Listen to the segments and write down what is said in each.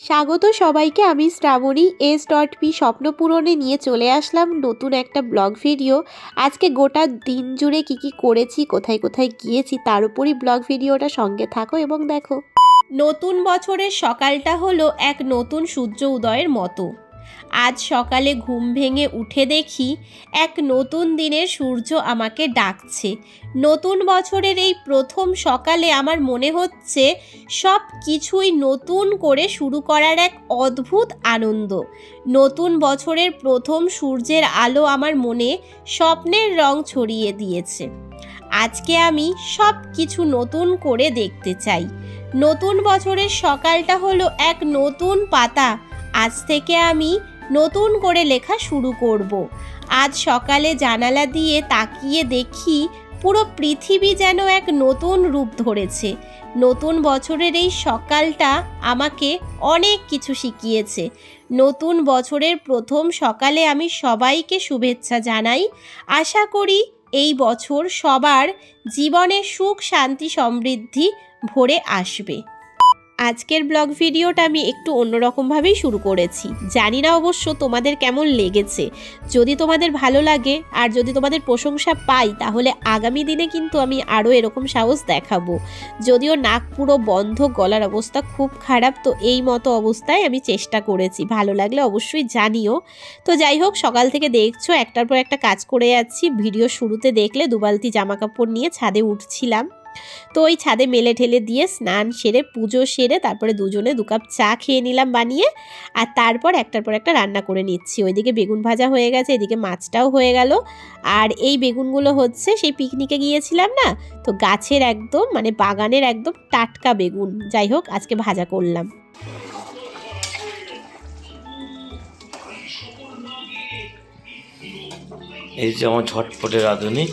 স্বাগত সবাইকে, আমি শ্রাবণী এস ডট পি স্বপ্নপূরণে নিয়ে চলে আসলাম নতুন একটা ব্লগ ভিডিও। আজকে গোটা দিন জুড়ে কি কি করেছি, কোথায় কোথায় গিয়েছি, তার উপরই ব্লগ ভিডিওটা সঙ্গে থাকো এবং দেখো। নতুন বছরের সকালটা হলো এক নতুন সূর্য উদয়ের মতো। আজ সকালে ঘুম ভেঙে উঠে দেখি এক নতুন দিনের সূর্য আমাকে ডাকছে। নতুন বছরের এই প্রথম সকালে আমার মনে হচ্ছে সব কিছুই নতুন করে শুরু করার এক অদ্ভুত আনন্দ। নতুন বছরের প্রথম সূর্যের আলো আমার মনে স্বপ্নের রং ছড়িয়ে দিয়েছে। আজকে আমি সব কিছু নতুন করে দেখতে চাই। নতুন বছরের সকালটা হলো এক নতুন পাতা। আজ থেকে আমি নতুন করে লেখা শুরু করব। আজ সকালে জানালা দিয়ে তাকিয়ে দেখি পুরো পৃথিবী যেন এক নতুন রূপ ধরেছে। নতুন বছরের এই সকালটা আমাকে অনেক কিছু শিখিয়েছে। নতুন বছরের প্রথম সকালে আমি সবাইকে শুভেচ্ছা জানাই। আশা করি এই বছর সবার জীবনে সুখ, শান্তি, সমৃদ্ধি ভরে আসবে। আজকের ব্লগ ভিডিওটা আমি একটু অন্যরকমভাবেই শুরু করেছি। জানি না অবশ্য তোমাদের কেমন লেগেছে। যদি তোমাদের ভালো লাগে আর যদি তোমাদের প্রশংসা পাই, তাহলে আগামী দিনে কিন্তু আমি আরও এরকম সাহস দেখাবো। যদিও নাক পুরো বন্ধ, গলার অবস্থা খুব খারাপ, তো এই মতো অবস্থায় আমি চেষ্টা করেছি। ভালো লাগলে অবশ্যই জানিও। তো যাই হোক, সকাল থেকে দেখছ, একটার পর একটা কাজ করে যাচ্ছি। ভিডিও শুরুতে দেখলে দুবালতি জামা কাপড় নিয়ে ছাদে উঠছিলাম। তো ওই ছাদে মেলে ঠেলে দিয়ে স্নান সেরে, পুজো সেরে তারপরে দুজনে দু কাপ চা খেয়ে নিলাম বানিয়ে আর তারপর একটার পর একটা রান্না করে নিচ্ছি। ওইদিকে বেগুন ভাজা হয়ে গেছে, এদিকে মাছটাও হয়ে গেল। আর এই বেগুনগুলো হচ্ছে সেই পিকনিকে গিয়েছিলাম না, তো গাছের একদম মানে বাগানের একদম টাটকা বেগুন। যাই হোক, আজকে ভাজা করলাম। এই যে আমার ঝটপটে রাঁধুনি,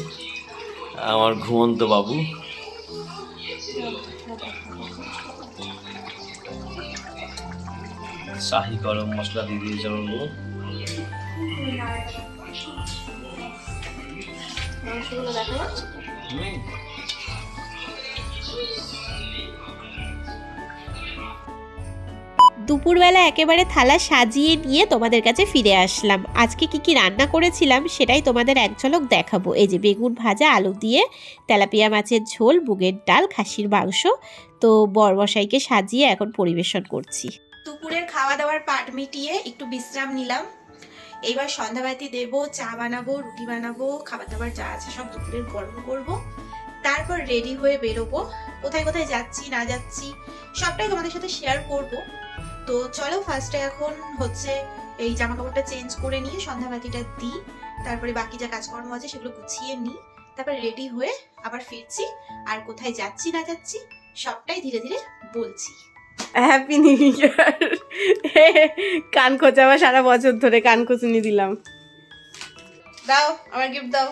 আমার ঘুমন্ত বাবু। শাহি গরম মশলা দিয়ে দিয়ে দিয়েছে মাংসগুলো বউ। হুম। দুপুরবেলা একেবারে থালা সাজিয়ে নিয়ে তোমাদের কাছে ফিরে আসলাম। আজকে কি কি রান্না করেছিলাম সেটাই তোমাদের এক ঝলক দেখাবো। এই যে বেগুন ভাজা, আলু দিয়ে, তেলাপিয়া মাছের ঝোল, মুগের ডাল, খাসির মাংস। তো বরবসাইকে সাজিয়ে এখন পরিবেশন করছি। দুপুরের খাওয়া দাওয়ার পাট মিটিয়ে একটু বিশ্রাম নিলাম। এইবার সন্ধ্যাবাতি দেব, চা বানাবো, রুটি বানাবো খাবার দাবার যা আছে সব দুপুরের গরম করব। তারপর রেডি হয়ে বেরোবো। কোথায় কোথায় যাচ্ছি, না যাচ্ছি, সবটাই তোমাদের সাথে শেয়ার করব। তো চলো ফার্স্টে এখন হচ্ছে এই জামা কাপড়টা চেঞ্জ করে নিয়ে সন্ধ্যাবাতিটা দিই তারপরে বাকি যা কাজকর্ম আছে সেগুলো গুছিয়ে নিই তারপরে রেডি হয়ে আবার ফিরছি আর কোথায় যাচ্ছি না যাচ্ছি সবটাই ধীরে ধীরে বলছি। হ্যাপি নিউ ইয়ার কান খোঁচাবা সারা বছর ধরে কান খোঁচুনি দিলাম। দাও আমার গিফট দাও।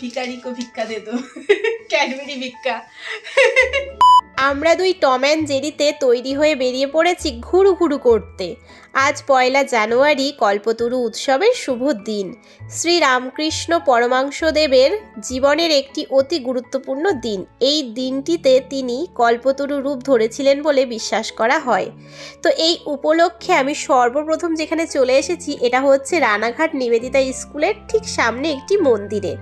ভিকারি কো ভিক্ষা দে তো। ক্যাডবেরি ভিক্ষা। আমরা দুই টম অ্যান্ড জেরিতে তৈরি হয়ে বেরিয়ে পড়েছি ঘুরু ঘুরু করতে। আজ পয়লা জানুয়ারি কল্পতরু উৎসবের শুভ দিন। শ্রী রামকৃষ্ণ পরমাংশদেবের জীবনের একটি অতি গুরুত্বপূর্ণ দিন। এই দিনটিতে তিনি কল্পতরু রূপ ধরেছিলেন বলে বিশ্বাস করা হয়। তো এই উপলক্ষে আমি সর্বপ্রথম যেখানে চলে এসেছি, এটা হচ্ছে রানাঘাট নিবেদিতা স্কুলের ঠিক সামনে একটি মন্দিরে।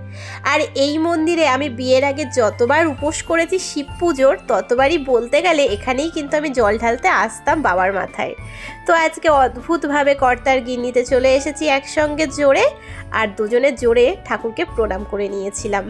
আর এই মন্দিরে আমি বিয়ের আগে যতবার উপোস করেছি শিব পুজোর, ততবারই বলতে গেলে এখানেই কিন্তু আমি জল ঢালতে আসতাম বাবার মাথায়। তো আজকে অদ্ভুতভাবে কর্তার গিন্নিতে চলে এসেছি একসঙ্গে জোরে, আর দুজনে জোরে ঠাকুরকে প্রণাম করে নিয়েছিলাম।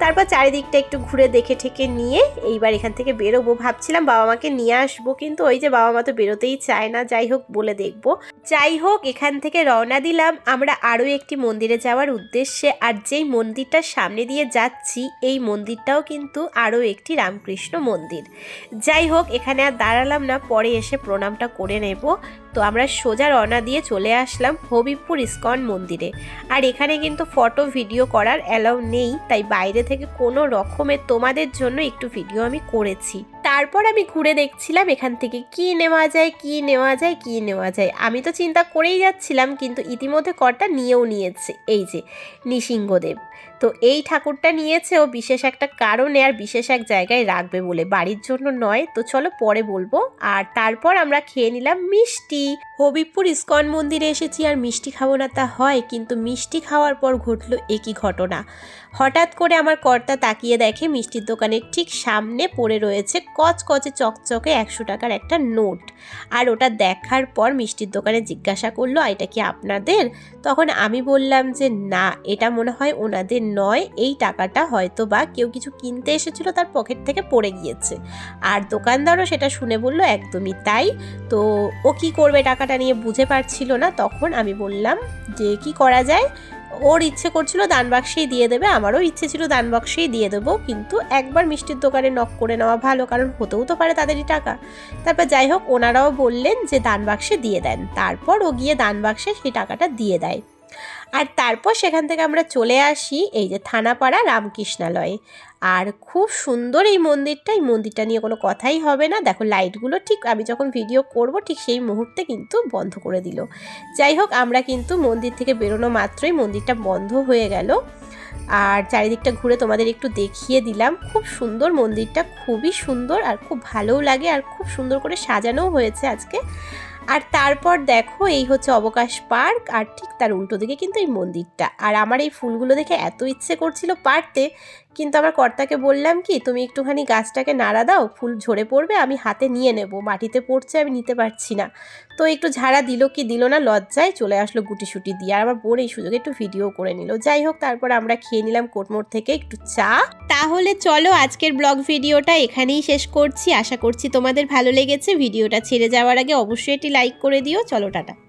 তারপর চারিদিকটা একটু ঘুরে দেখে ঠেকে নিয়ে এইবার এখান থেকে বেরোবো ভাবছিলাম, বাবা মাকে নিয়ে আসব, কিন্তু ওই যে বাবা মা তো বেরোতেই চায় না, যাই হোক বলে দেখব। যাই হোক, এখান থেকে রওনা দিলাম। আমরা আরও একটি মন্দিরে যাওয়ার উদ্দেশ্যে, আর যেই মন্দিরটার সামনে দিয়ে যাচ্ছি, এই মন্দিরটাও কিন্তু আরও একটি রামকৃষ্ণ মন্দির। যাই হোক, এখানে আর দাঁড়ালাম না, পরে এসে প্রণামটা করে নেব। তো আমরা সোজা রওনা দিয়ে চলে আসলাম হবিবপুর ইস্কন মন্দিরে। আর এখানে কিন্তু ফটো, ভিডিও করার অ্যালাউ নেই, তাই বাইরে থেকে কোনো রকমের তোমাদের জন্য একটু ভিডিও আমি করেছি। তারপর আমি ঘুরে দেখছিলাম এখান থেকে কি নেওয়া যায়, কি নেওয়া যায়, কি নেওয়া যায়। আমি তো চিন্তা করেই যাচ্ছিলাম, কিন্তু ইতিমধ্যে কর্তা নিয়েও নিয়েছে। এই যে, নৃসিংহদেব। তো এই ঠাকুরটা নিয়েছে ও বিশেষ একটা কারণে আর বিশেষ এক জায়গায় রাখবে বলে। বাড়ির জন্য নয়, তো চলো পরে বলব। আর তারপর আমরা খেয়ে নিলাম মিষ্টি। হবিবপুর ইস্কন মন্দিরে এসেছি আর মিষ্টি খাব না তা হয়, কিন্তু মিষ্টি খাওয়ার পর ঘটলো একই ঘটনা। হঠাৎ করে আমার কর্তা তাকিয়ে দেখে মিষ্টির দোকানের ঠিক সামনে পড়ে রয়েছে কচকচে চকচকে একশো টাকার একটা নোট। আর ওটা দেখার পর মিষ্টির দোকানে জিজ্ঞাসা করল এটা কি আপনাদের? তখন আমি বললাম যে, না, এটা মনে হয় ওনাদের নয়, এই টাকাটা হয়তো বা কেউ কিছু কিনতে এসেছিল তার পকেট থেকে পড়ে গিয়েছে। আর দোকানদারও সেটা শুনে বলল, একদমই তাই। তো ও কি করবে টাকাটা নিয়ে বুঝে পারছিল না। তখন আমি বললাম যে, কি করা যায়? ওর ইচ্ছে করছিল দান বাক্সেই দিয়ে দেবে, আমারও ইচ্ছে ছিল দান বাক্সেই দিয়ে দেবো, কিন্তু একবার মিষ্টির দোকানে নক করে নেওয়া ভালো, কারণ হতেও তো পারে তাদেরই টাকা। তারপর যাই হোক, ওনারাও বললেন যে, দান বাক্সে দিয়ে দেন। তারপর ও গিয়ে দান বাক্সে সেই টাকাটা দিয়ে দেয়। আর তারপর সেখান থেকে আমরা চলে আসি এই যে থানাপাড়া রামকৃষ্ণালয়ে। আর খুব সুন্দর এই মন্দিরটা এই মন্দিরটা নিয়ে কোনো কথাই হবে না। দেখো লাইটগুলো ঠিক আমি যখন ভিডিও করব ঠিক সেই মুহূর্তে কিন্তু বন্ধ করে দিল। যাই হোক, আমরা কিন্তু মন্দির থেকে বেরোনো মাত্রই মন্দিরটা বন্ধ হয়ে গেল। আর চারিদিকটা ঘুরে তোমাদের একটু দেখিয়ে দিলাম। খুব সুন্দর মন্দিরটা, খুবই সুন্দর আর খুব ভালোও লাগে আর খুব সুন্দর করে সাজানোও হয়েছে আজকে। আর তারপর দেখো এই হচ্ছে অবকাশ পার্ক, আর ঠিক তার উল্টো দিকে কিন্তু এই মন্দিরটা। আর আমার এই ফুলগুলো দেখে এত ইচ্ছে করছিল পারতে কিন্তু আমার কর্তাকে বললাম কি, তুমি একটুখানি গাছটাকে নাড়া দাও, ফুল ঝরে পড়বে, আমি হাতে নিয়ে নেব, মাটিতে পড়ছে, আমি নিতে পারছি না। তো একটু ঝাড়া দিল কি দিল না, লজ্জায় চলে আসলো গুটি সুটি দিয়ে আর আমার বোন এই সুযোগে একটু ভিডিও করে নিল। যাই হোক, তারপর আমরা খেয়ে নিলাম কোটমোড় থেকে একটু চা। তাহলে চলো আজকের ব্লগ ভিডিওটা এখানেই শেষ করছি। আশা করছি তোমাদের ভালো লেগেছে। ভিডিওটা ছেড়ে যাওয়ার আগে অবশ্যই একটি লাইক করে দিও। চলো, টাটা।